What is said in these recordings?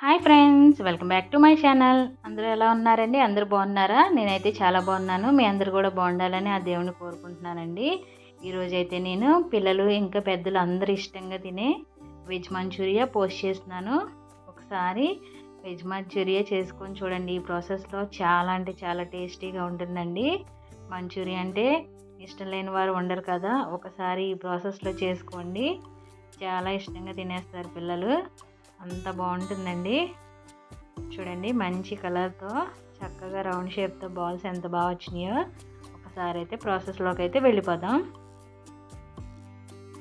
Hi friends welcome back to my channel. అందరూ ఎలా ఉన్నారండి? అందరూ బాగున్నారా? నేనైతే చాలా బాగున్నాను. మీ అందరూ కూడా బాగుండాలని ఆ దేవుని కోరుకుంటున్నానండి. ఈరోజు అయితే నేను పిల్లలు ఇంకా పెద్దలు అందరూ ఇష్టంగా తినే వెజ్ మంచూరియా పోస్ట్ చేస్తున్నాను. ఒకసారి వెజ్ మంచూరియా చేసుకొని చూడండి. ఈ ప్రాసెస్లో చాలా అంటే చాలా టేస్టీగా ఉంటుందండి. మంచూరియా అంటే ఇష్టం లేని వారు ఉండరు కదా. ఒకసారి ఈ ప్రాసెస్లో చేసుకోండి. చాలా ఇష్టంగా తినేస్తారు పిల్లలు. అంత బాగుంటుందండి. చూడండి మంచి కలర్తో చక్కగా రౌండ్ షేప్తో బాల్స్ ఎంత బాగా వచ్చినాయో ఒకసారి అయితే ప్రాసెస్లోకి అయితే వెళ్ళిపోదాం.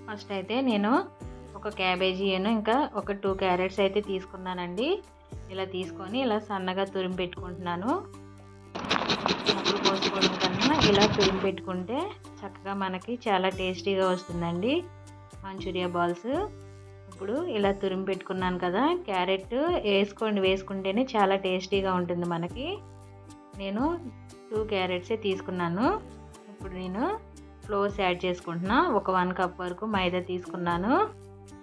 ఫస్ట్ అయితే నేను ఒక క్యాబేజీను ఇంకా ఒక టూ క్యారెట్స్ అయితే తీసుకున్నానండి. ఇలా తీసుకొని ఇలా సన్నగా తురిమి పెట్టుకుంటున్నాను. ముక్కలు పోసుకోవడం కన్నా ఇలా తురిమి పెట్టుకుంటే చక్కగా మనకి చాలా టేస్టీగా వస్తుందండి. మంచూరియా బాల్స్ ఇప్పుడు ఇలా తురిమి పెట్టుకున్నాను కదా క్యారెట్ వేసుకోండి వేసుకుంటేనే చాలా టేస్టీగా ఉంటుంది మనకి. నేను టూ క్యారెట్సే తీసుకున్నాను. ఇప్పుడు నేను ఫ్లోర్స్ యాడ్ చేసుకుంటున్నా. ఒక వన్ కప్ వరకు మైదా తీసుకున్నాను.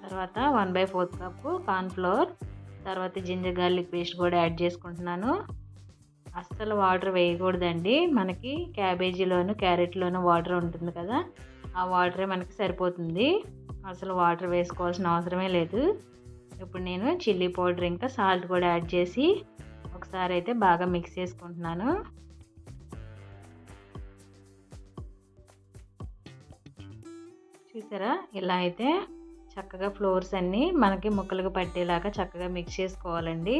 తర్వాత one by fourth cup cornflour తర్వాత జింజర్ గార్లిక్ పేస్ట్ కూడా యాడ్ చేసుకుంటున్నాను. అస్సలు వాటర్ వేయకూడదండి. మనకి క్యాబేజీలోను క్యారెట్లోను వాటర్ ఉంటుంది కదా ఆ వాటరే మనకి సరిపోతుంది. అసలు వాటర్ వేసుకోవాల్సిన అవసరమే లేదు. ఇప్పుడు నేను చిల్లీ పౌడర్ ఇంకా సాల్ట్ కూడా యాడ్ చేసి ఒకసారి అయితే బాగా మిక్స్ చేసుకుంటున్నాను. చూసారా? ఇలా అయితే చక్కగా ఫ్లోర్స్ అన్నీ మనకి ముక్కలకు పట్టేలాగా చక్కగా మిక్స్ చేసుకోవాలండి.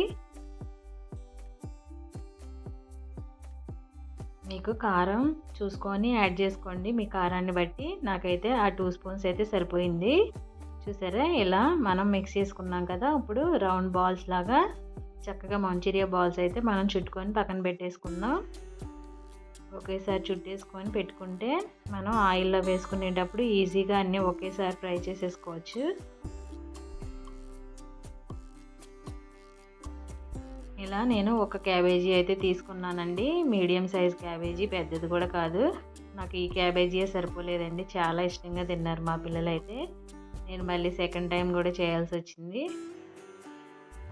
మీకు కారం చూసుకొని యాడ్ చేసుకోండి. మీ కారాన్ని బట్టి నాకైతే ఆ టూ స్పూన్స్ అయితే సరిపోయింది. చూసారా? ఇలా మనం మిక్స్ చేసుకున్నాం కదా. ఇప్పుడు రౌండ్ బాల్స్ లాగా చక్కగా మంచూరియా బాల్స్ అయితే మనం చుట్టుకొని పక్కన పెట్టేసుకుందాం. ఒకేసారి చుట్టేసుకొని పెట్టుకుంటే మనం ఆయిల్లో వేసుకునేటప్పుడు ఈజీగా అన్నీ ఒకేసారి ఫ్రై చేసేసుకోవచ్చు. ఇలా నేను ఒక క్యాబేజీ అయితే తీసుకున్నానండి. మీడియం సైజ్ క్యాబేజీ పెద్దది కూడా కాదు. నాకు ఈ క్యాబేజీయే సరిపోలేదండి. చాలా ఇష్టంగా తిన్నారు మా పిల్లలు అయితే నేను మళ్ళీ సెకండ్ టైం కూడా చేయాల్సి వచ్చింది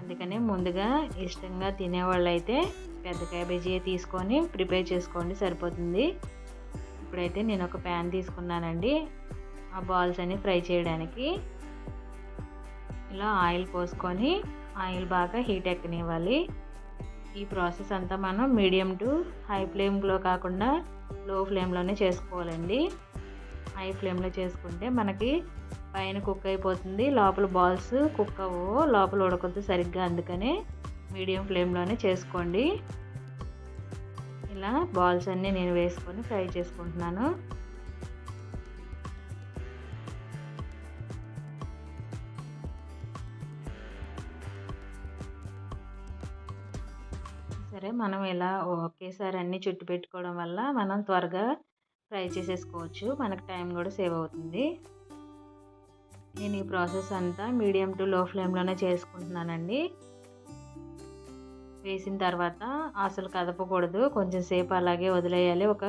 అందుకనే ముందుగా ఇష్టంగా తినేవాళ్ళు అయితే పెద్ద క్యాబేజీ తీసుకొని ప్రిపేర్ చేసుకోండి సరిపోతుంది. ఇప్పుడైతే నేను ఒక ప్యాన్ తీసుకున్నానండి. ఆ బాల్స్ అన్ని ఫ్రై చేయడానికి. ఇలా ఆయిల్ పోసుకొని ఆయిల్ బాగా హీట్ ఎక్కనివ్వాలి. ఈ ప్రాసెస్ అంతా మనం మీడియం టు హై ఫ్లేమ్లో కాకుండా లో ఫ్లేమ్లోనే చేసుకోవాలండి. హై ఫ్లేమ్లో చేసుకుంటే మనకి పైన కుక్ అయిపోతుంది. లోపల బాల్స్ కుక్ అవ్వవు. లోపల ఉడకొద్దు సరిగ్గా. అందుకనే మీడియం ఫ్లేమ్లోనే చేసుకోండి. ఇలా బాల్స్ అన్నీ నేను వేసుకొని ఫ్రై చేసుకుంటున్నాను. సరే మనం ఇలా ఒకేసారి అన్నీ చుట్టు పెట్టుకోవడం వల్ల మనం త్వరగా ఫ్రై చేసేసుకోవచ్చు. మనకు టైం కూడా సేవ్ అవుతుంది. నేను ఈ ప్రాసెస్ అంతా మీడియం టు లో ఫ్లేమ్లోనే చేసుకుంటున్నానండి. వేసిన తర్వాత అసలు కదపకూడదు. కొంచెం సేపు అలాగే వదిలేయాలి. ఒక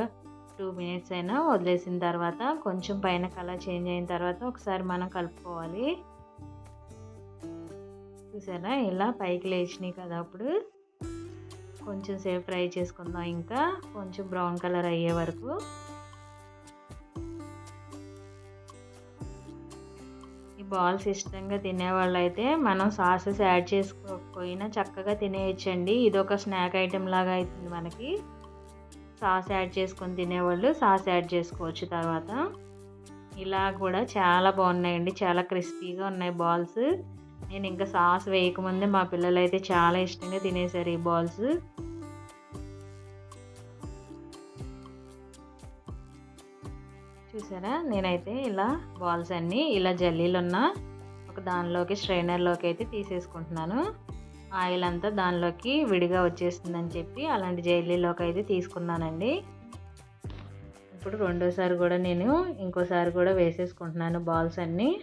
టూ మినిట్స్ అయినా వదిలేసిన తర్వాత కొంచెం పైన కలర్ చేంజ్ అయిన తర్వాత ఒకసారి మనం కలుపుకోవాలి. చూసారా? ఇలా పైకి లేచినాయి కదా అప్పుడు. కొంచెం సేపు ఫ్రై చేసుకుందాం ఇంకా. కొంచెం బ్రౌన్ కలర్ అయ్యే వరకు. ఈ బాల్స్ ఇష్టంగా తినేవాళ్ళు అయితే మనం సాసెస్ యాడ్ చేసుకోకపోయినా చక్కగా తినేయచ్చండి. ఇది ఒక స్నాక్ ఐటెం లాగా అవుతుంది మనకి. సాస్ యాడ్ చేసుకొని తినేవాళ్ళు సాస్ యాడ్ చేసుకోవచ్చు తర్వాత. ఇలా కూడా చాలా బాగున్నాయండి. చాలా క్రిస్పీగా ఉన్నాయి బాల్స్. నేను ఇంకా సాస్ వేయకముందే మా పిల్లలు అయితే చాలా ఇష్టంగా తినేశారు ఈ బాల్స్. చూసారా? నేనైతే ఇలా బాల్స్ అన్నీ ఇలా జల్లీలు ఉన్న ఒక దానిలోకి స్ట్రైనర్లోకి అయితే తీసేసుకుంటున్నాను. ఆయిల్ అంతా దానిలోకి విడిగా వచ్చేస్తుందని చెప్పి అలాంటి జల్లీలోకి అయితే తీసుకున్నానండి. ఇప్పుడు రెండోసారి కూడా నేను ఇంకోసారి కూడా వేసేసుకుంటున్నాను బాల్స్ అన్నీ.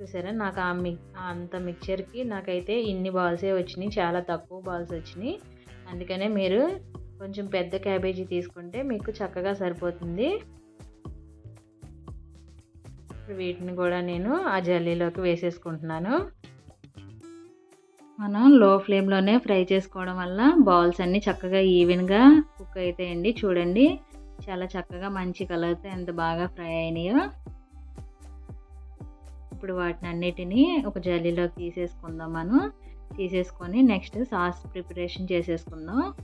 చూసారా? నాకు ఆ మిక్ అంత మిక్చర్కి నాకైతే ఇన్ని బాల్సే వచ్చినాయి చాలా తక్కువ బాల్స్ వచ్చినాయి. అందుకనే మీరు కొంచెం పెద్ద క్యాబేజీ తీసుకుంటే మీకు చక్కగా సరిపోతుంది. వీటిని కూడా నేను ఆ జల్లీలోకి వేసేసుకుంటున్నాను. మనం లో ఫ్లేమ్లోనే ఫ్రై చేసుకోవడం వల్ల బౌల్స్ అన్నీ చక్కగా ఈవెన్గా కుక్ అవుతాయండి చూడండి చాలా చక్కగా మంచి కలర్తో ఎంత బాగా ఫ్రై అయినాయో. ఇప్పుడు వాటిని అన్నిటినీ ఒక జల్లీలోకి తీసేసుకుందాం మనం. తీసేసుకొని నెక్స్ట్ సాస్ ప్రిపరేషన్ చేసేసుకుందాం.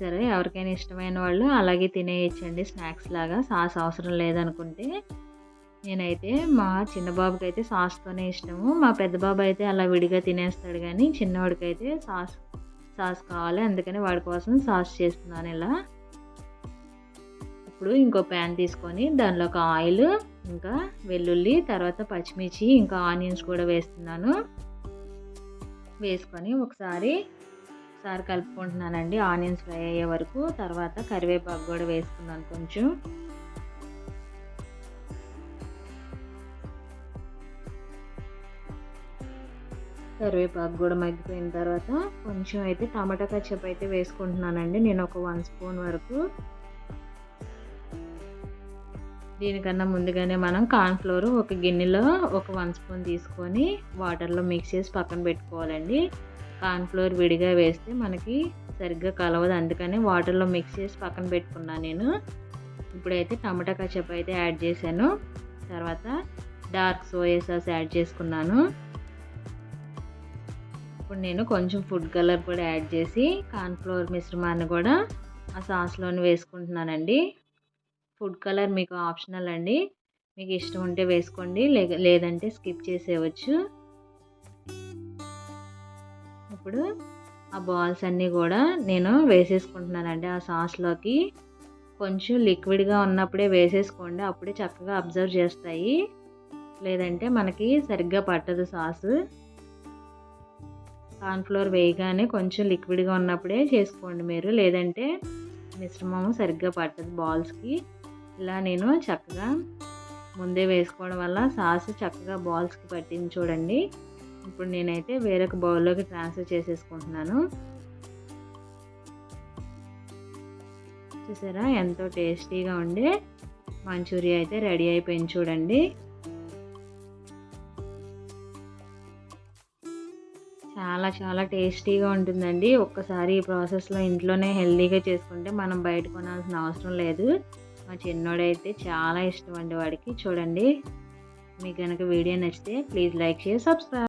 సరే ఎవరికైనా ఇష్టమైన వాళ్ళు అలాగే తినేయచ్చండి స్నాక్స్ లాగా. సాస్ అవసరం లేదనుకుంటే నేనైతే మా చిన్న బాబుకి అయితే సాస్తోనే ఇష్టము. మా పెద్ద బాబు అయితే అలా విడిగా తినేస్తాడు కానీ చిన్నవాడికి అయితే సాస్ సాస్ కావాలి. అందుకని వాడి కోసం సాస్ చేస్తున్నాను ఇలా. ఇప్పుడు ఇంకో ప్యాన్ తీసుకొని దానిలో ఒక ఆయిల్ ఇంకా వెల్లుల్లి తర్వాత పచ్చిమిర్చి ఇంకా ఆనియన్స్ కూడా వేస్తున్నాను. వేసుకొని ఒకసారి ఒకసారి కలుపుకుంటున్నానండి. ఆనియన్స్ ఫ్రై అయ్యే వరకు. తర్వాత కరివేపాకు కూడా వేసుకున్నాను కొంచెం. కరివేపాకు కూడా మగ్గిపోయిన తర్వాత కొంచెం అయితే టమాటా కచ్చప్ అయితే వేసుకుంటున్నానండి. నేను ఒక వన్ స్పూన్ వరకు. దీనికన్నా ముందుగానే మనం కార్న్ఫ్లోర్ ఒక గిన్నెలో ఒక వన్ స్పూన్ తీసుకొని వాటర్లో మిక్స్ చేసి పక్కన పెట్టుకోవాలండి. కార్న్ఫ్లోర్ విడిగా వేస్తే మనకి సరిగ్గా కలవదు. అందుకని వాటర్లో మిక్స్ చేసి పక్కన పెట్టుకున్నాను నేను. ఇప్పుడైతే టమాటా కచప్ అయితే యాడ్ చేశాను. తర్వాత డార్క్ సోయా సాస్ యాడ్ చేసుకున్నాను. ఇప్పుడు నేను కొంచెం ఫుడ్ కలర్ కూడా యాడ్ చేసి కార్న్ఫ్లోర్ మిశ్రమాన్ని కూడా ఆ సాస్లోని వేసుకుంటున్నానండి. ఫుడ్ కలర్ మీకు ఆప్షనల్ అండి. మీకు ఇష్టం ఉంటే వేసుకోండి. లేదంటే స్కిప్ చేసేయవచ్చు ఇప్పుడు ఆ బాల్స్ అన్నీ కూడా నేను వేసేసుకుంటున్నానండి. ఆ సాస్లోకి కొంచెం లిక్విడ్గా ఉన్నప్పుడే వేసేసుకోండి. అప్పుడే చక్కగా అబ్జర్వ్ చేస్తాయి. లేదంటే మనకి సరిగ్గా పట్టదు సాసు. కార్న్ఫ్లోర్ వేయగానే కొంచెం లిక్విడ్గా ఉన్నప్పుడే చేసుకోండి మీరు. లేదంటే మిశ్రమం సరిగ్గా పట్టదు బాల్స్కి ఇలా నేను చక్కగా ముందే వేసుకోవడం వల్ల సాస్ చక్కగా బాల్స్కి పట్టింది చూడండి. ఇప్పుడు నేనైతే వేరొక బౌల్లోకి ట్రాన్స్ఫర్ చేసేసుకుంటున్నాను. చూసారా? ఎంతో టేస్టీగా ఉండే మంచూరియా అయితే రెడీ అయిపోయింది చూడండి. చాలా చాలా టేస్టీగా ఉంటుందండి. ఒక్కసారి ఈ ప్రాసెస్లో ఇంట్లోనే హెల్తీగా చేసుకుంటే మనం బయట కొనాల్సిన అవసరం లేదు. మా చిన్నోడైతే చాలా ఇష్టం అండి వాడికి. చూడండి. మీకు కనుక వీడియో నచ్చితే ప్లీజ్ లైక్ షేర్ సబ్స్క్రైబ్.